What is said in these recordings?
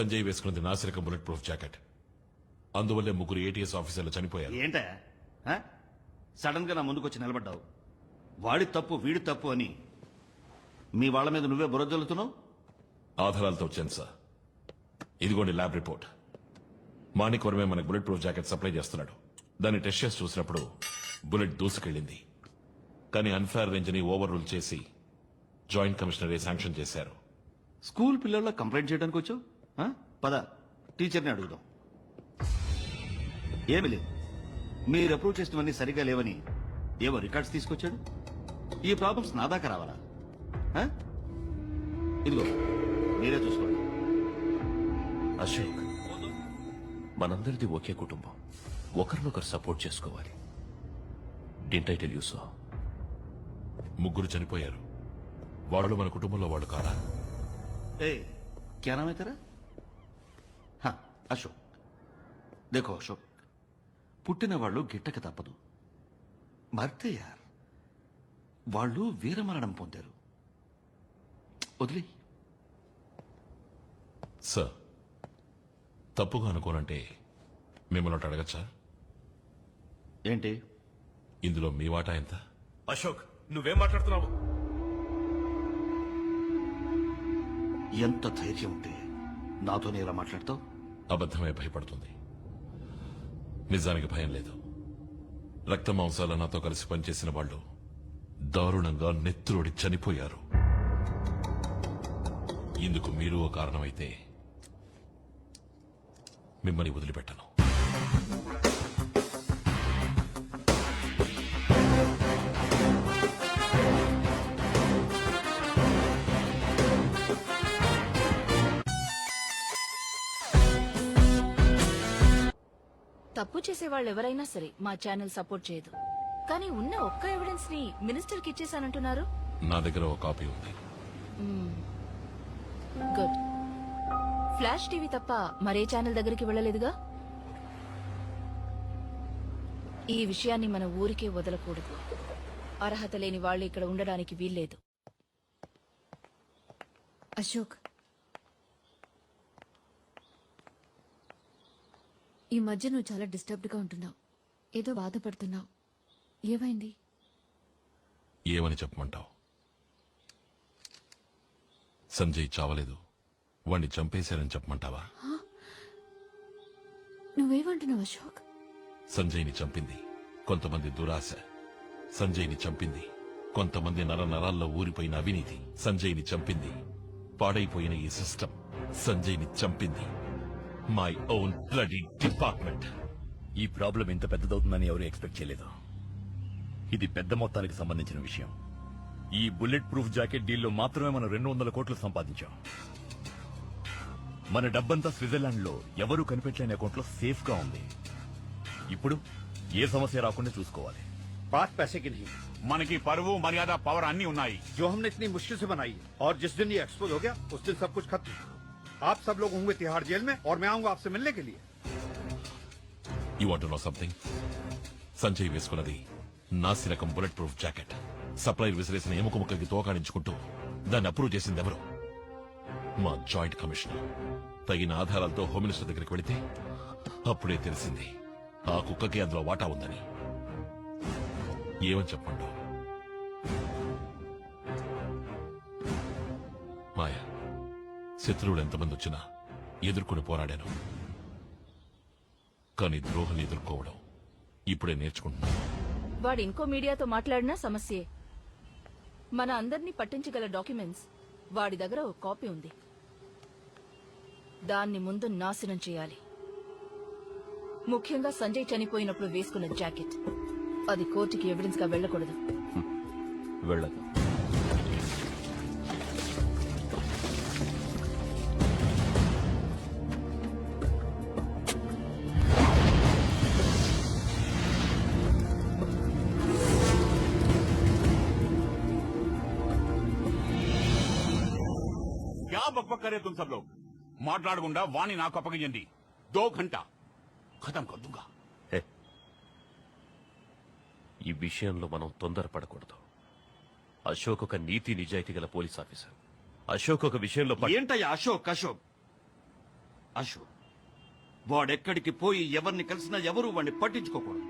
సంజయ్ వేసుకున్నది నాసిరకం bullet proof jacket. అందువల్లే ముగ్గురు ఏటీఎస్ ఆఫీసర్లు చనిపోయారు. ఏంటా? సడన్గా నా ముందుకొచ్చి నిలబడ్డావు. వాడి తప్పు వీడి తప్పు అని మీ వాళ్ళ మీద నువ్వే బురదలుతున్నావు ఆధారాలతో వచ్చాను సార్. ఇదిగోండి ల్యాబ్ రిపోర్ట్. మాణిక్ వర్మే మనకు బుల్లెట్ ప్రూఫ్ జాకెట్ సప్లై చేస్తున్నాడు. దాన్ని టెస్ట్ చేసి చూసినప్పుడు బుల్లెట్ దూసుకెళ్ళింది. కానీ అన్ఫేర్ రేంజ్ని ఓవర్ రూల్ చేసి జాయింట్ కమిషనరే శాంక్షన్ చేశారు. స్కూల్ పిల్లల్లో కంప్లైంట్ చేయడానికి వచ్చావు? పద టీచర్ని అడుగుదాం. ఏమి లేదు. మీరు అప్రూవ్ చేసినవన్నీ సరిగా లేవని ఏవో రికార్డ్స్ తీసుకొచ్చాడు. ఈ ప్రాబ్లమ్స్ నా దాకా రావాలా? ఇదిగో మీరే చూసుకోండి. అశోక్ మనందరిది ఒకే కుటుంబం. ఒకరినొకరు సపోర్ట్ చేసుకోవాలి. డింటైటెల్ యూస్ సో ముగ్గురు చనిపోయారు. వాళ్ళు మన కుటుంబంలో వాళ్ళు కాదా ఏ క్యానమైతారా అశోక్ देखो అశోక్ పుట్టిన వాళ్ళు గిట్టక తప్పదు. మర్తే యార్. వాళ్ళు వీరమరణం పొందారు. వదిలే. సార్ తప్పుగా అనుకోనంటే మిమ్మల్ని ఒకటి అడగచ్చా? ఏంటి? ఇందులో మీ వాటా ఎంత? అశోక్ నువ్వేం మాట్లాడుతున్నావు? ఎంత ధైర్యం ఉంటే నాతోనే ఇలా మాట్లాడతావు? అబద్ధమే భయపడుతుంది. నిజానికి భయం లేదు. రక్త మాంసాల నాతో కలిసి పనిచేసిన వాళ్ళు దారుణంగా నెత్రుడి చనిపోయారు. ఇందుకు మీరు ఓ కారణమైతే మిమ్మల్ని వదిలిపెట్టను. తప్పు చేసే వాళ్ళు ఎవరైనా సరే మా ఛానల్ సపోర్ట్ చేయదు. కానీ ఉన్న ఒక్క ఎవిడెన్స్ని మినిస్టర్కి ఇచ్చేసానంటున్నారు నా దగ్గర ఒక కాపీ ఉంది. గుడ్. ఫ్లాష్ టీవీ తప్ప మరే ఛానల్ దగ్గరికి వెళ్ళలేదుగా? ఈ విషయాన్ని మన ఊరికే వదలకూడదు. అర్హత లేని వాళ్ళు ఇక్కడ ఉండడానికి వీల్లేదు. అశోక్ ఈ మధ్య నువ్వు చాలా డిస్టర్బ్డ్గా ఉంటున్నావు. ఏదో బాధపడుతున్నావు. ఏమైంది? ఏమని చెప్పమంటావు? సంజయ్ చావలేదు. వాణ్ణి చంపేశారని చెప్పమంటావా? నువ్వేమంటున్నావు అశోక్? సంజయ్ని చంపింది. కొంతమంది దురాశ. సంజయ్ని చంపింది. కొంతమంది నర నరాల్లో ఊరిపోయిన అవినీతి. సంజయ్ని చంపింది. పాడైపోయిన ఈ సిస్టమ్. సంజయ్ని చంపింది. మై ఓన్ బ్లడీ డిపార్ట్మెంట్ ఈ ప్రాబ్లం ఇంత పెద్దదవుతుందని ఎవరు ఎక్స్పెక్ట్ చేయలేదు ఇది పెద్ద మొత్తానికి సంబంధించిన విషయం ఈ బుల్లెట్ ప్రూఫ్ జాకెట్ డీల్లో మాత్రమే మనం రెండు వందల కోట్లు సంపాదించాం మన డబ్బంతా స్విట్జర్లాండ్ లో ఎవరూ కనిపెట్టలేని అకౌంట్ లో సేఫ్ గా ఉంది ఇప్పుడు ఏ సమస్య రాకుండా చూసుకోవాలి बात पैसे की नहीं మనకి పరువు మర్యాద పవర్ అన్ని ఉన్నాయి जो हमने इतनी मुश्किल से बनाई है और जिस दिन ये एक्सपोज हो गया उस दिन सब कुछ खत्म आप सब लोग होंगे तिहाड़ जेल में और मैं आऊंगा आपसे मिलने के लिए you want know something Sanjay వేసుకున్నది నాసి రకం బుల్లెట్ ప్రూఫ్ జాకెట్ సప్లై విసిరేసిన ఎముక ముక్కకి తోకాడించుకుంటూ దాన్ని అప్రూవ్ చేసింది ఎవరు మా జాయింట్ కమిషనర్ తగిన ఆధారాలతో హోమ్ మినిస్టర్ దగ్గరికి వెళితే అప్పుడే తెలిసింది ఆ కుక్కకి అందులో వాటా ఉందని ఏమని చెప్పండు శత్రువులు ఎంతమంది వచ్చినా ఎదుర్కొని పోరాడాను. కానీ ద్రోహులు ఎదుర్కోవడం ఇప్పుడే నేర్చుకుంటున్నాను. వాడు ఇంకో మీడియాతో మాట్లాడినా సమస్యే. మన అందరినీ పట్టించగల డాక్యుమెంట్స్ వాడి దగ్గర ఒక కాపీ ఉంది. దాన్ని ముందు నాశనం చేయాలి. ముఖ్యంగా సంజయ్ చనిపోయినప్పుడు వేసుకున్న జాకెట్. అది కోర్టుకి ఎవిడెన్స్గా వెళ్ళకూడదు. వెళ్ళదు. మాట్లాడకుండా వాణి నాకు అప్పగించండి. దో ఘంటా. ఖతం కర్ దూంగా హే. ఈ విషయంలో మనం తొందరపడకూడదు. అశోక్ ఒక నీతి నిజాయితీ గల పోలీస్ ఆఫీసర్. అశోక్ ఒక విషయంలో ఏంటయ్యా అశోక్ అశోక్? అశోక్ వాడెక్కడికి పోయి ఎవరిని కలిసినా ఎవరు వాడిని పట్టించుకోకూడదు.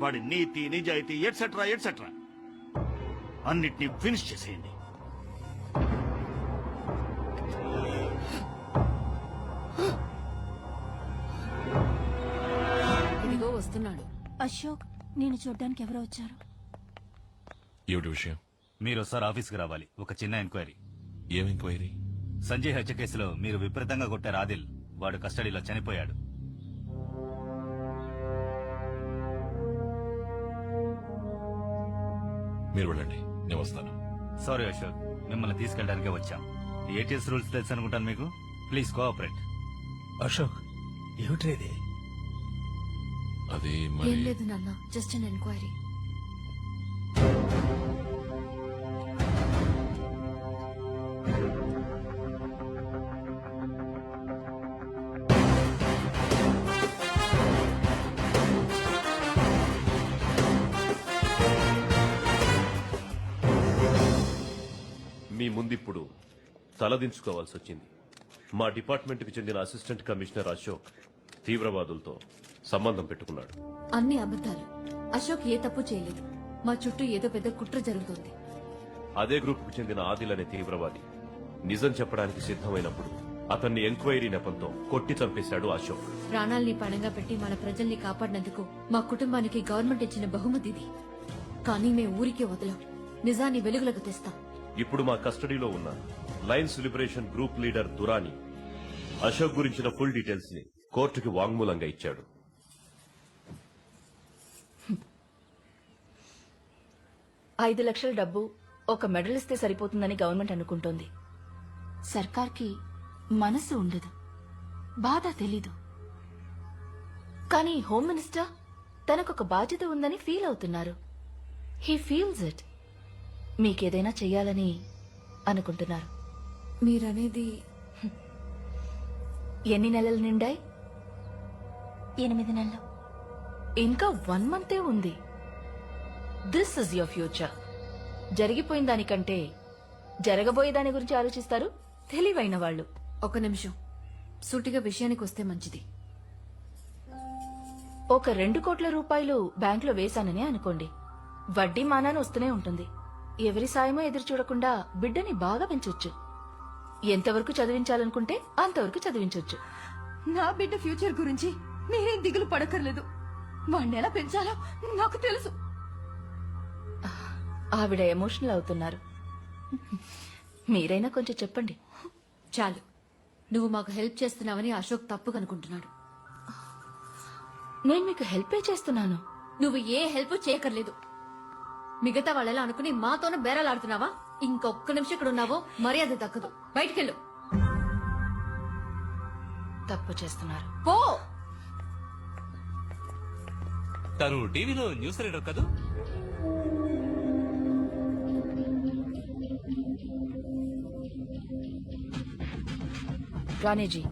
వాడి నీతి నిజాయితీ ఎట్సెట్రా ఎట్సెట్రా అన్నిటినీ ఫినిష్ చేసేయండి. వస్తున్నాడు అశోక్ నేను చూడ్డానికి ఎవరో వచ్చారు? ఏమిటి విషయం? మీరు ఒకసారి ఆఫీస్కి రావాలి. ఒక చిన్న ఎంక్వైరీ. ఏం ఎంక్వైరీ? సంజయ్ హత్య కేసులో మీరు విపరీతంగా కొట్టారు ఆదిల్ వాడు కస్టడీలో చనిపోయాడు. మీరు వెళ్ళండి. నేను వస్తాను. సారీ అశోక్. మిమ్మల్ని తీసుకెళ్ళడానికే వచ్చాం. ఏటీఎస్ రూల్స్ తెలుసు అనుకుంటాను మీకు? ప్లీజ్ కోఆపరేట్ అశోక్ ఏమిట్రేది అది ఏం మరి లేదు నాన్న జస్ట్ అన్ ఎంక్వైరీ మీ ముందిప్పుడు తలదించుకోవాల్సి వచ్చింది మా డిపార్ట్మెంట్కి చెందిన అసిస్టెంట్ కమిషనర్ అశోక్ తీవ్రవాదులతో సంబంధం పెట్టుకున్నాడు. అన్ని అబద్ధాలు. అశోక్ ఏ తప్పు చేయలేదు. మా చుట్టూ ఏదో పెద్ద కుట్ర జరుగుతోంది. అదే గ్రూపుకు చెందిన ఆదిల్ అనే తీవ్రవాది నిజం చెప్పడానికి సిద్ధమైనప్పుడు అతన్ని ఎంక్వైరీ నెపంతో కొట్టి చంపేశాడు అశోక్. ప్రాణాల్ని పణంగా పెట్టి మన ప్రజల్ని కాపాడినందుకు మా కుటుంబానికి గవర్నమెంట్ ఇచ్చిన బహుమతి ఇది. కానీ మేము ఊరికే వదలం. నిజాన్ని వెలుగులకు తెస్తాం. ఇప్పుడు మా కస్టడీలో ఉన్న lions liberation group leader Durani Ashok గురించిన ఫుల్ డీటెయిల్స్ని కోర్టుకి వాంగ్మూలంగా ఇచ్చాడు. ఐదు లక్షల డబ్బు ఒక మెడల్ ఇస్తే సరిపోతుందని గవర్నమెంట్ అనుకుంటోంది. సర్కార్కి మనసు ఉండదు. బాధ తెలీదు. కానీ హోమ్ మినిస్టర్ తనకొక బాధ్యత ఉందని ఫీల్ అవుతున్నారు. He feels it. మీకేదైనా చెయ్యాలని అనుకుంటున్నారు. మీరనేది ఎన్ని నెలలు నిండాయి? ఎనిమిది నెలలు. ఇంకా వన్ మంతే ఉంది. దిస్ ఇస్ యువర్ ఫ్యూచర్ జరిగిపోయిన దానికంటే జరగబోయే దాని గురించి ఆలోచిస్తారు? తెలివైన వాళ్ళు. ఒక నిమిషం. సూటిగా విషయానికి వస్తే మంచిది. ఒక రెండు కోట్ల రూపాయలు బ్యాంకులో వేశానని అనుకోండి. వడ్డీ మానాన్ని వస్తూనే ఉంటుంది. ఎవరి సాయమో ఎదురు చూడకుండా బిడ్డని బాగా పెంచొచ్చు. ఎంతవరకు చదివించాలనుకుంటే అంతవరకు చదివించొచ్చు. నా బిడ్డ ఫ్యూచర్ గురించి మీరేం దిగులు పడక్కర్లేదు. వాణ్ణి ఎలా పెంచాలో నాకు తెలుసు. ఆవిడ ఎమోషనల్ అవుతున్నారు. మీరైనా కొంచెం చెప్పండి. చాలు. నువ్వు మాకు హెల్ప్ చేస్తున్నావని అశోక్ తప్పు కనుకుంటున్నాడు. నేను మీకు హెల్పే చేస్తున్నాను. నువ్వు ఏ హెల్ప్ చేయక్కర్లేదు. మిగతా వాళ్ళలా అనుకుని మాతోనే బేరాలాడుతున్నావా? ఇంకొక్క నిమిషం ఇక్కడ ఉన్నావో మర్యాద దక్కదు. బయటికెళ్ళు. తప్పు చేస్తున్నారు. పో! తను టీవీలో న్యూస్ రీడర్ కదా? రాణిజీ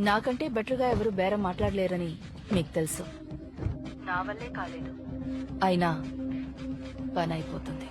నాకంటే బెటర్గా ఎవరు బేరం మాట్లాడలేరని మీకు తెలుసు. నా వల్లే కాలేదు. అయినా పని అయిపోతుంది.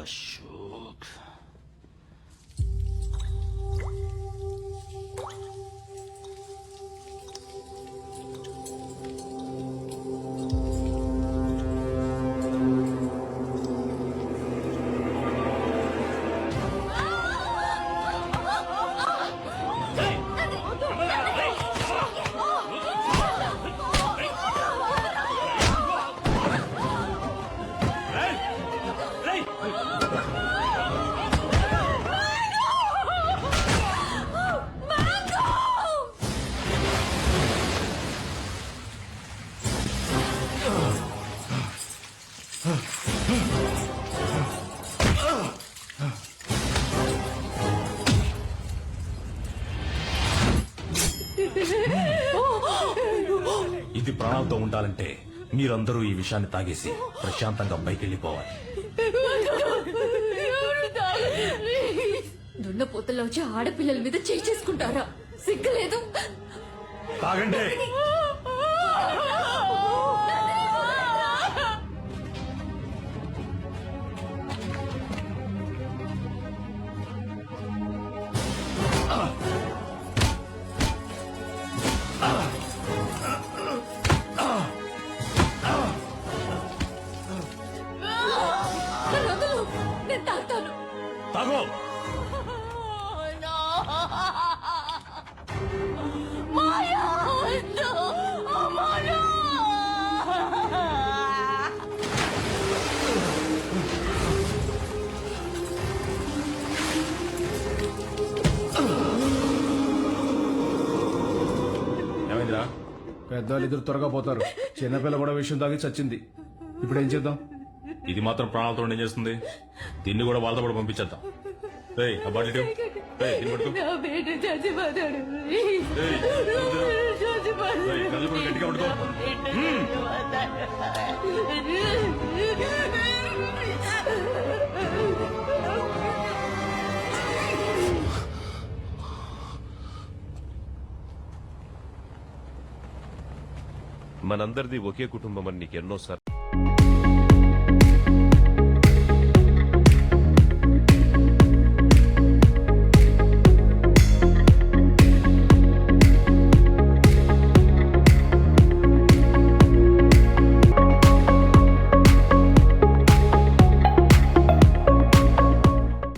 అశోక్ ఉండాలంటే మీరందరూ ఈ విషయాన్ని తాగేసి ప్రశాంతంగా పైకెళ్ళిపోవాలి దున్నపోతల్లో వచ్చి ఆడపిల్లల మీద చేసుకుంటారా? సిగ్గులేదు తాగండి. పెద్దవాళ్ళు ఇద్దరు త్వరగా పోతారు. చిన్నపిల్ల కూడా విషయం తాగి చచ్చింది. ఇప్పుడు ఏం చేద్దాం? ఇది మాత్రం ప్రాణాలతో ఏం చేస్తుంది? దీన్ని కూడా వాళ్ళతో కూడా పంపించేద్దాం. ఏయ్, ఆ బాటిల్ ఇటు. ఏయ్, దీన్ని పట్టుకో. నా బిడ్డ చచ్చిపోతాడు ఏయ్, ఏయ్, కళ్ళు కూడా గట్టిగా పట్టుకో. మనందరిది ఒకే కుటుంబం అని నీకు ఎన్నోసార్లు